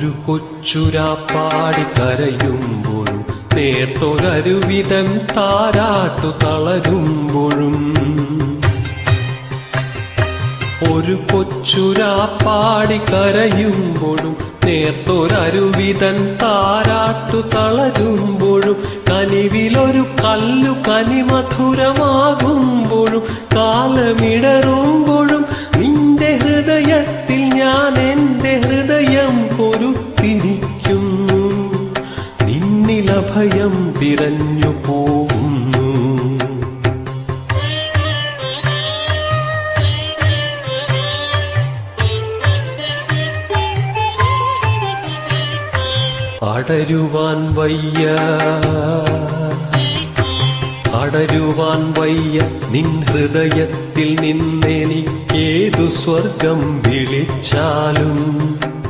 ഒരു കൊച്ചുരാപ്പാടി കരയുമ്പോൾ നേർത്തൊരരുവിധം താരാട്ടു തളരുമ്പോഴും. ഒരു കൊച്ചുരാപ്പാടി കരയുമ്പോഴും നേർത്തൊരരുവിധൻ താരാട്ടു തളരുമ്പോഴും കനിവിലൊരു കല്ലു കനിമധുരമാകുമ്പോഴും നിന്നിലഭയം വിരഞ്ഞു പോകുന്നു. അടരുവാൻ വയ്യ. അടരുവാൻ വയ്യ. നിൻ ഹൃദയത്തിൽ നിന്നെനിക്കേതു സ്വർഗം വിളിച്ചാലും